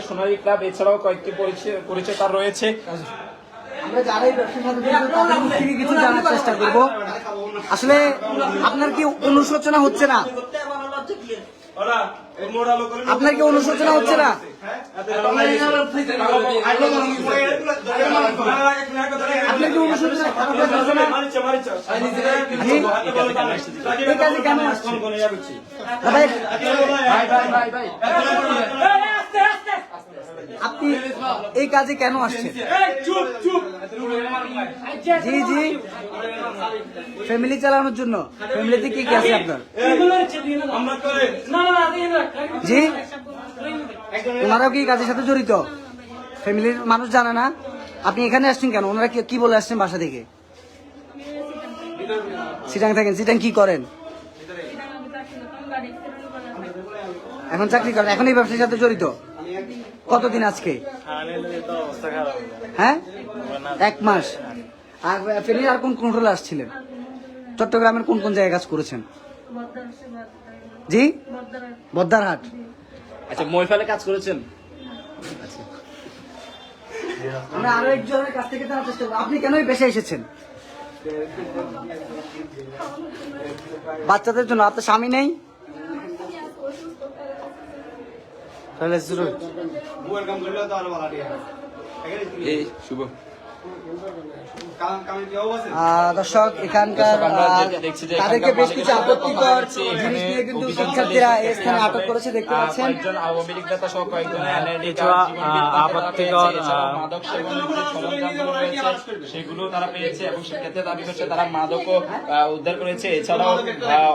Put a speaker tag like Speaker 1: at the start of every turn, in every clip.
Speaker 1: সোনালী club এছাড়াও কয়েকটি পরিচয় রয়েছে
Speaker 2: জানার চেষ্টা করব আসলে আপনার কি অনুশোচনা হচ্ছে না? আপনার কি অনুশোচনা হচ্ছে না? আপনার কি অনুশোচনা? কেন আসছেন ভাই
Speaker 1: ভাই। ভাই ভাই
Speaker 2: আপনি এই কাজে কেন আসছেন? জি জি। ফ্যামিলি চালানোর জন্য। ফ্যামিলিতে কি কি আছে আপনার? জি? ওনারাও কি এই কাজের সাথে জড়িত? ফ্যামিলির মানুষ জানে না। আপনি এখানে আসছেন কেন? ওনারা কি- কি বলে আসছেন বাসা থেকে? সিটাং থাকেন। সিটাং কি করেন? এখন চাকরি করেন। এখন এই ব্যবসার সাথে জড়িত? কতদিন আজকে? হ্যাঁ? এক মাস। আর ফেনীর আর কোন কোন হোটেলে আসছিলেন? চট্টগ্রামের কোন কোন জায়গায় কাজ করেছেন? জি? বদ্দারহাট।
Speaker 1: আচ্ছা মহিফালে কাজ করেছেন?
Speaker 2: আমরা আরও একজনের কাছ থেকে জানার চেষ্টা আপনি কেন এই এসেছেন? বাচ্চাদের জন্য আপনার স্বামী নেই? তাহলে শুরু।
Speaker 1: এই শুভ।
Speaker 2: দর্শক এখানকার তাদেরকে বেশ কিছু আপত্তিকর জিনিস নিয়ে কিন্তু শিক্ষার্থীরা এই স্থানে আটক করেছে দেখতে পাচ্ছেন।
Speaker 1: তারা
Speaker 3: আপত্তিকর,
Speaker 1: রয়েছে, সেগুলো তারা পেয়েছে এবং সেক্ষেত্রে দাবি করছে তারা মাদকও আহ, উদ্ধার করেছে। এছাড়াও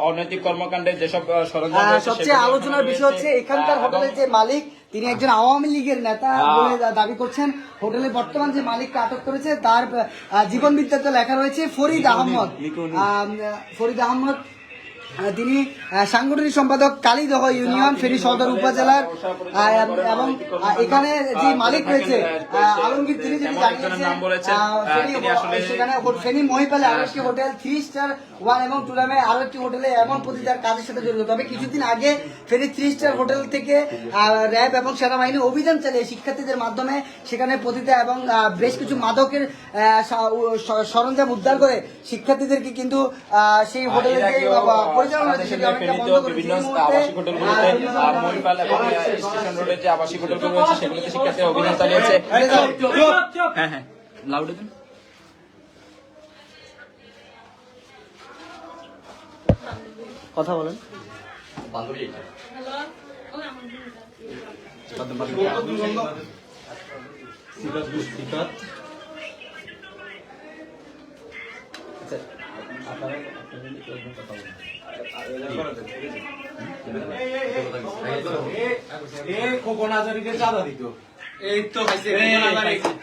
Speaker 1: অনৈতিক কর্মকাণ্ডের যেসব সরঞ্জাম
Speaker 2: সবচেয়ে আলোচনার বিষয় হচ্ছে এখানকার হোটেলের যে মালিক তিনি একজন আওয়ামী লীগের নেতা বলে দাবি করছেন। হোটেলে বর্তমান যে মালিককে আটক করেছে তার জীবন বিদ্যাতে লেখা রয়েছে ফরিদ আহমদ। আহ, ফরিদ আহমদ আহ, তিনি সাংগঠনিক সম্পাদক কালীদহ ইউনিয়ন ফেনী সদর উপজেলার এবং এখানে যে মালিক রয়েছে আলমগীর তিনি সেখানে ফেনী মহিপালে আরও একটি হোটেল থ্রি স্টার ওয়ান এবং টু নামে আরও একটি হোটেলে এমন প্রতিটার কাজের সাথে জড়িত। তবে কিছুদিন আগে ফেনী থ্রি স্টার হোটেল থেকে র্যাব এবং সেনাবাহিনী অভিযান চালিয়ে শিক্ষার্থীদের মাধ্যমে সেখানে পতিতা এবং বেশ কিছু মাদকের সরঞ্জাম উদ্ধার করে শিক্ষার্থীদেরকে কিন্তু আহ, সেই হোটেলে
Speaker 1: ফেনীতেও বিভিন্ন আবাসিক হোটেলগুলোতে
Speaker 2: আহ,
Speaker 1: আহ, মহিপাল এবং স্টেশন রোডের যে আবাসিক হোটেলগুলো রয়েছে সেগুলোতে শিক্ষার্থীরা অভিযান চালিয়েছে হ্যাঁ হ্যাঁ। লাউডে
Speaker 2: কথা বলেন।
Speaker 3: খোকন হাজারিকে চাঁদা দিত
Speaker 4: এই তো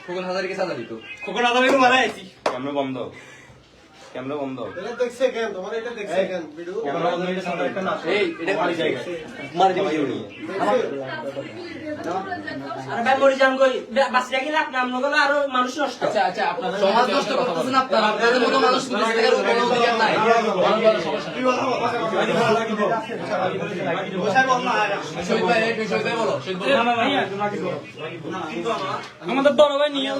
Speaker 3: খোকন হাজারিকে চাঁদা দিত
Speaker 4: খোকন হাজারিকে মারা আছি
Speaker 1: ক্যামেরা বন্ধ ক্যামেরা বন্ধ
Speaker 4: এটা দেখছে কেন তোমার এটা দেখছে কেন ভিডিও
Speaker 1: ক্যামেরা বন্ধ এটা সামনে একটা না এই এটা খালি জায়গা
Speaker 3: মারি দিবি
Speaker 5: আরে ভাই মরি যান কই বাসটা গেলে আপনি আমন গেলে আরও মানুষ নষ্ট
Speaker 1: আচ্ছা আচ্ছা আপনারা
Speaker 3: সমাজ নষ্ট করতেছেন আপনারা আপনাদের মতো মানুষ পুলিশ থেকে কোনো অধিকার নাই
Speaker 5: আমাদের বড় ভাই নিয়ে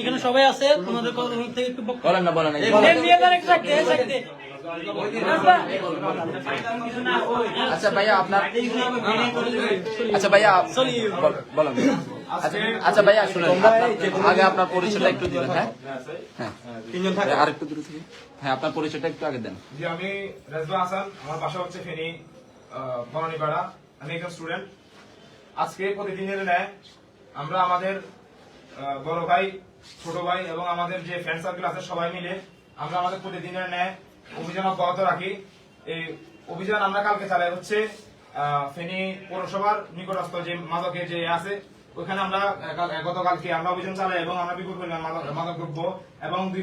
Speaker 5: এখানে সবাই আছে তোমাদের কথা থেকে একটু
Speaker 1: বলেন না বলেন না আচ্ছা ভাইয়া আপনার আচ্ছা ভাইয়া বলেন। আচ্ছা আচ্ছা ভাইয়া শুনেন আগে আপনার পরিচয়টা একটু হ্যাঁ? হ্যাঁ। তিনজন থাকে। আর একটু দূরে থেকে। হ্যাঁ আপনার পরিচয়টা একটু আগে দেন।
Speaker 6: জি আমি রেজবা হাসান আমার বাসা হচ্ছে ফেনী বনানীপাড়া। আমি একজন স্টুডেন্ট। আজকে প্রতিদিনের ন্যায় আমরা আমাদের আহ, বড় ভাই ছোট ভাই এবং আমাদের যে ফ্রেন্ড সার্কেল আছে সবাই মিলে আমরা আমাদের প্রতিদিনের ন্যায় অভিযান অব্যাহত রাখি। এই অভিযান আমরা কালকে চালাই হচ্ছে ফেনী পৌরসভার নিকটস্থ যে মাদকে যে আছে ওইখানে আমরা গতকালকে আমরা অভিযান চালাই এবং আমরা বিপুল পরিমাণ মাদক- দ্রব্য এবং দুই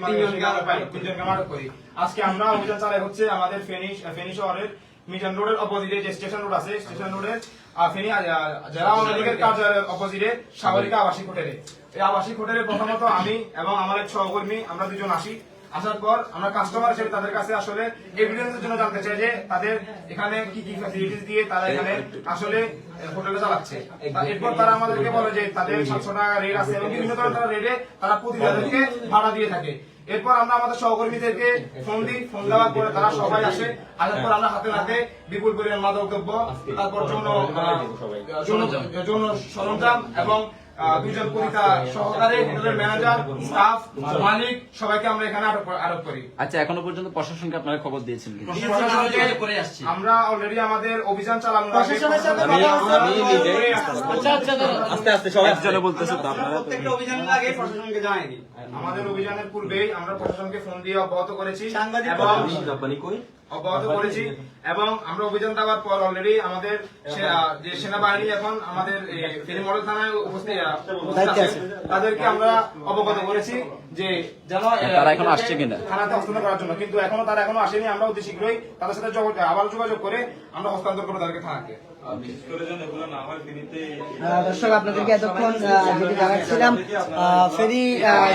Speaker 6: তিনজনকে মাদক করি। আজকে আমরা অভিযান চালাই হচ্ছে আমাদের ফেনী ফেনী শহরের মিটন রোডের অপোজিটে যে স্টেশন রোড আছে স্টেশন রোডের ফেনী জেলা আওয়ামী লীগের কার্যালয়ের অপোজিটে সাগরিকা। আবাসিক হোটেলে। এই আবাসিক হোটেলে প্রথমত আমি এবং আমার এক সহকর্মী আমরা দুজন আসি। আসার পর আমরা কাস্টমার হিসেবে তাদের কাছে আসলে এভিডেন্সের জন্য জানতে চাই যে তাদের এখানে কি কি ফ্যাসিলিটিস দিয়ে তারা এখানে আসলে হোটেলে চালাচ্ছে। এরপর তারা আমাদেরকে বলে যে তাদের সাতশো টাকা রেট আছে এবং বিভিন্ন ধরনের রেটে তারা প্রতিদিনকে ভাড়া দিয়ে থাকে। এরপর আমরা আমাদের সহকর্মীদেরকে ফোন দিই ফোন দেওয়ার পরে তারা সবাই আসে। আসার পর আমরা হাতে হাতে বিপুল পরিমাণ মাদক দ্রব্য, তারপর যৌন যৌন সরঞ্জাম এবং দুজন পরিতা সহকারে হোটেলের ম্যানেজার স্টাফ মালিক সবাইকে আমরা এখানে আটক আটক করি।
Speaker 1: আচ্ছা এখনও পর্যন্ত প্রশাসনকে আপনারা খবর দিয়েছেন
Speaker 6: আমরা অলরেডি আমাদের অভিযান চালানোর আগে
Speaker 2: প্রশাসনের সাথে কথা হচ্ছে?
Speaker 6: আমি নিজে
Speaker 5: আচ্ছা আচ্ছা
Speaker 1: একজনে বলতেছে তো আপনারা
Speaker 4: প্রত্যেকটা অভিযানের আগে প্রশাসনকে জানাইনি।
Speaker 6: আমাদের অভিযানের পূর্বেই আমরা প্রশাসনকে ফোন দিয়ে অব্যাহত করেছি।
Speaker 4: সাংবাদিক
Speaker 6: অব্যাহত করেছি। এবং আমরা অভিযান দেওয়ার পর অলরেডি আমাদের যে সেনাবাহিনী এখন আমাদের ফেরি মডেল থানায় উপস্থিত তাদেরকে আমরা অবগত করেছি। যে যেন
Speaker 1: তারা এখনও আসছে কিনা?
Speaker 6: থানাতে হস্তান্তর করার জন্য কিন্তু এখনও তারা এখনও আসেনি আমরা অতি শীঘ্রই তাদের সাথে যোগ- আবার যোগাযোগ করে আমরা হস্তান্তর করব তাদেরকে থানাকে
Speaker 2: দর্শক আপনাদেরকে এতক্ষণ যেটি জানাচ্ছিলাম আহ, ফেরি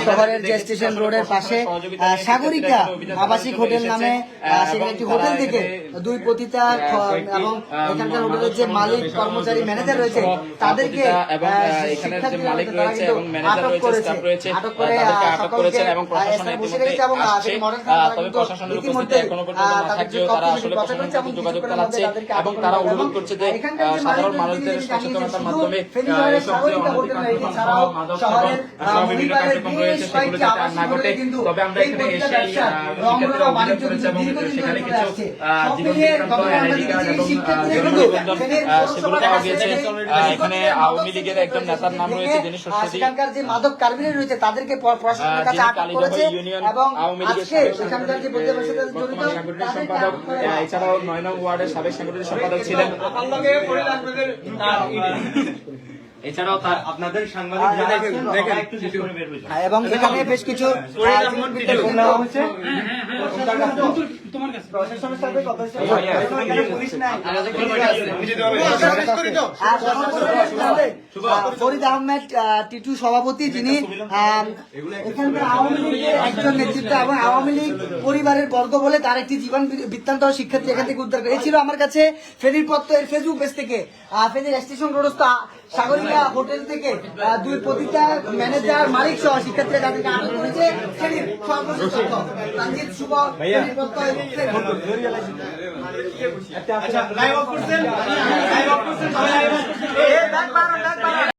Speaker 2: শহরের যে স্টেশন রোডের পাশে সাগরিকা আবাসিক হোটেল নামে সেখানে একটি হোটেল থেকে দুই পতিতা খ- এবং এখানকার হোটেলের যে মালিক কর্মচারী ম্যানেজার রয়েছে তাদেরকে
Speaker 1: এবং যে মালিক রয়েছে এবং ম্যানেজার
Speaker 2: আটক
Speaker 1: রয়েছে
Speaker 2: করেছে।
Speaker 1: স্টাফ রয়েছে
Speaker 2: আটক করে
Speaker 1: আটক করেছেন এবং প্রশাসন তবে প্রশাসনের উপস্থিতি এখনও পর্যন্ত না থাকলেও তারা আসলে প্রশাসনের সাথে যোগাযোগ চালাচ্ছে এবং তারা অনুরোধ করছে যে সাধারণ মানুষদের সচেতনতার মাধ্যমে বিভিন্ন কার্যক্রম রয়েছে সেগুলো যাতে আর না ঘটে। তবে আমরা এখানে এসে শিক্ষার্থীরা
Speaker 2: রমরমা
Speaker 1: অভিযান এবং সেখানে কিছু এখানে আওয়ামী লীগের একজন নেতার নাম রয়েছে যিনি
Speaker 2: সেখানকার যে মাদক কার্মিরা রয়েছে তাদেরকে প- প্রশাসনের
Speaker 1: আহ,
Speaker 2: কাছে আটক করেছে এবং আজকে যে জড়িত
Speaker 1: সম্পাদক এছাড়াও নয় নং ওয়ার্ডের সাবেক সাংগঠনিক সম্পাদক ছিলেন। এছাড়াও তার
Speaker 4: আপনাদের সাংবাদিক হয়ে
Speaker 2: এবং এখানে বেশ কিছু
Speaker 5: তোমার কাছে।
Speaker 2: প্রশাসনের সাথে কথা হচ্ছে পুলিশ নাই। ফরিদ আহমেদ টিটু সভাপতি যিনি আওয়ামী লীগের একজন নেতৃত্ব এবং আওয়ামী লীগ পরিবারের বর্গ বলে তার একটি জীবন বৃত্তান্ত শিক্ষার্থী এখান থেকে উদ্ধার করে। এই ছিল আমার কাছে ফেরির পত্র এর ফেসবুক পেজ থেকে। আহ, ফেরির স্টেশন রোডস্থ সাগরিকা হোটেল থেকে দুই প্রতিটা ম্যানেজার মালিক সহ শিক্ষার্থীরা তাদেরকে আটক করেছে। ফেরির সর্বশেষ তথ্য। শুভ ফেরির পত্র।
Speaker 4: আচ্ছা লাইভ অফ করছেন লাইভ অফ করছেন।